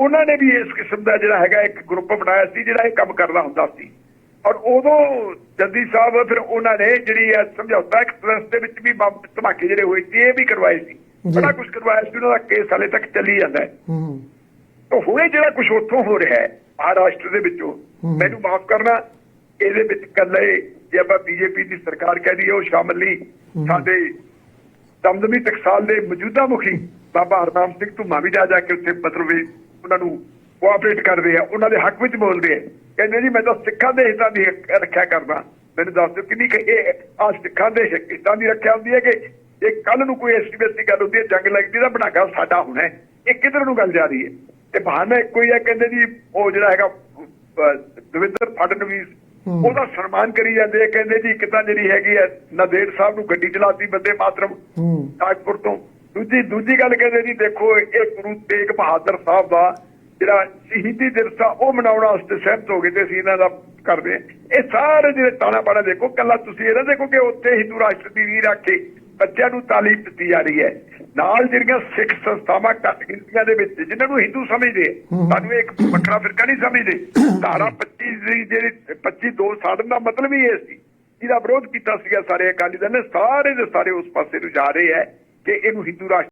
ਉਹਨਾਂ ਨੇ ਵੀ ਇਸ ਕਿਸਮ ਦਾ ਜਿਹੜਾ ਹੈਗਾ ਇੱਕ ਗਰੁੱਪ ਬਣਾਇਆ ਸੀ ਜਿਹੜਾ ਇਹ ਕੰਮ ਕਰਦਾ ਹੁੰਦਾ ਸੀ ਔਰ ਉਦੋਂ ਜੱਦੀ ਸਾਹਿਬ ਫਿਰ ਉਹਨਾਂ ਨੇ ਜਿਹੜੀ ਇਹ ਸਮਝੌਤਾ ਐਕਸਪ੍ਰੈਸ ਦੇ ਵਿੱਚ ਵੀ ਬੰਬ ਧਮਾਕੇ ਜਿਹੜੇ ਹੋਏ ਸੀ ਇਹ ਵੀ ਕਰਵਾਏ ਸੀ। ਬੜਾ ਕੁਝ ਕਰਵਾਇਆ ਸੀ ਉਹਨਾਂ ਦਾ ਕੇਸ ਹਾਲੇ ਤੱਕ ਚੱਲੀ ਜਾਂਦਾ ਹੈ ਹੂੰ ਤਾਂ ਹੁਣੇ ਜਿਹੜਾ ਕੁਝ ਉੱਥੋਂ ਹੋ ਰਿਹਾ ਹੈ ਮਹਾਰਾਸ਼ਟਰ ਦੇ ਵਿੱਚੋਂ। ਮੈਨੂੰ ਮਾਫ ਕਰਨਾ ਇਹਦੇ ਵਿੱਚ ਕੱਲੇ ਜੇ ਆਪਾਂ ਬੀਜੇਪੀ ਦੀ ਸਰਕਾਰ ਕਹਿ ਦਈਏ ਉਹ ਸ਼ਾਮਲ ਨਹੀਂ। ਸਾਡੇ ਦਮਦਮੀ ਟਕਸਾਲ ਦੇ ਮੌਜੂਦਾ ਮੁਖੀ ਬਾਬਾ ਹਰਨਾਮ ਸਿੰਘ ਧੁੰਮਾ ਵੀ ਜਾ ਜਾ ਕੇ ਉੱਥੇ ਮਤਲਬ ਉਹਨਾਂ ਨੂੰ ਕੋਆਪਰੇਟ ਕਰਦੇ ਆ ਉਹਨਾਂ ਦੇ ਹੱਕ ਵਿੱਚ ਬੋਲਦੇ ਆ। ਕਹਿੰਦੇ ਜੀ ਮੈਂ ਤਾਂ ਸਿੱਖਾਂ ਦੇ ਹਿੱਤਾਂ ਦੀ ਰੱਖਿਆ ਕਰਦਾ। ਮੈਨੂੰ ਦੱਸ ਦਿਓ ਕਿੰਨੀ ਕਿ ਇਹ ਆ ਸਿੱਖਾਂ ਦੇ ਹਿੱਤਾਂ ਦੀ ਰੱਖਿਆ ਹੁੰਦੀ ਹੈ ਕਿ ਇਹ ਕੱਲ ਨੂੰ ਕੋਈ ਐਸੀ ਵੈਸੀ ਗੱਲ ਹੁੰਦੀ ਹੈ ਜੰਗ ਲੱਗਦੀ ਤਾਂ ਬਣਾਗਾ ਸਾਡਾ ਹੋਣਾ ਇਹ ਕਿੱਧਰ ਨੂੰ ਗੱਲ ਜਾ ਰਹੀ ਹੈ? ਤੇ ਬਹਾਨਾ ਇੱਕੋ ਹੀ ਹੈ ਕਹਿੰਦੇ ਜੀ ਉਹ ਜਿਹੜਾ ਹੈਗਾ ਅਹ, ਦਵਿੰਦਰ ਫਡਨਵੀਸ ਉਹਦਾ ਸਨਮਾਨ ਕਰੀ ਜਾਂਦੇ ਆ ਕਹਿੰਦੇ ਜੀ ਇੱਕ ਤਾਂ ਜਿਹੜੀ ਹੈਗੀ ਹੈ ਨਦੇੜ ਸਾਹਿਬ ਨੂੰ ਗੱਡੀ ਚਲਾਤੀ ਬੰਦੇ ਮਾਤਰਮ ਨਾਗਪੁਰ ਤੋਂ। ਦੂਜੀ ਦੂਜੀ ਗੱਲ ਕਹਿੰਦੇ ਜੀ ਦੇਖੋ ਇਹ ਗੁਰੂ ਤੇਗ ਬਹਾਦਰ ਸਾਹਿਬ ਦਾ ਜਿਹੜਾ ਸ਼ਹੀਦੀ ਦਿਵਸ ਆ ਉਹ ਮਨਾਉਣ ਵਾਸਤੇ ਸਹਿਮਤ ਹੋ ਗਏ ਤੇ ਅਸੀਂ ਇਹਨਾਂ ਦਾ ਕਰਦੇ। ਇਹ ਸਾਰੇ ਜਿਹੜੇ ਤਾਣਾ ਬਾਣਾ ਦੇਖੋ ਕੱਲਾ ਤੁਸੀਂ ਇਹ ਨਾ ਦੇਖੋ ਕਿ ਉੱਥੇ ਹਿੰਦੂ ਰਾਸ਼ਟਰ ਦੀ ਨੀਂਹ ਰੱਖ ਕੇ ਬੱਚਿਆਂ ਨੂੰ ਤਾਲੀਮ ਦਿੱਤੀ ਜਾ ਰਹੀ ਹੈ। ਨਾਲ ਜਿਹੜੀਆਂ ਸਿੱਖ ਸੰਸਥਾਵਾਂ ਘੱਟ ਗਿਣਤੀਆਂ ਦੇ ਵਿੱਚ ਜਿਨ੍ਹਾਂ ਨੂੰ ਹਿੰਦੂ ਸਮਝਦੇ। ਸਾਨੂੰ ਇੱਕ ਵੱਖਰਾ ਫਿਰਕਾ ਨਹੀਂ ਸਮਝਦੇ। ਧਾਰਾ 25 ਦੀ ਜਿਹੜੀ 25 ਦੋ ਸਾੜਨ ਦਾ ਮਤਲਬ ਹੀ ਇਹ ਸੀ। ਜਿਹਦਾ ਵਿਰੋਧ ਕੀਤਾ ਸੀਗਾ ਸਾਰੇ ਅਕਾਲੀ ਦਲ ਨੇ ਸਾਰੇ ਦੇ ਸਾਰੇ ਉਸ ਪਾਸੇ ਨੂੰ ਜਾ ਰਹੇ ਹੈ ਕਿ ਇਹਨੂੰ ਹਿੰਦੂ ਰਾਸ਼ਟਰ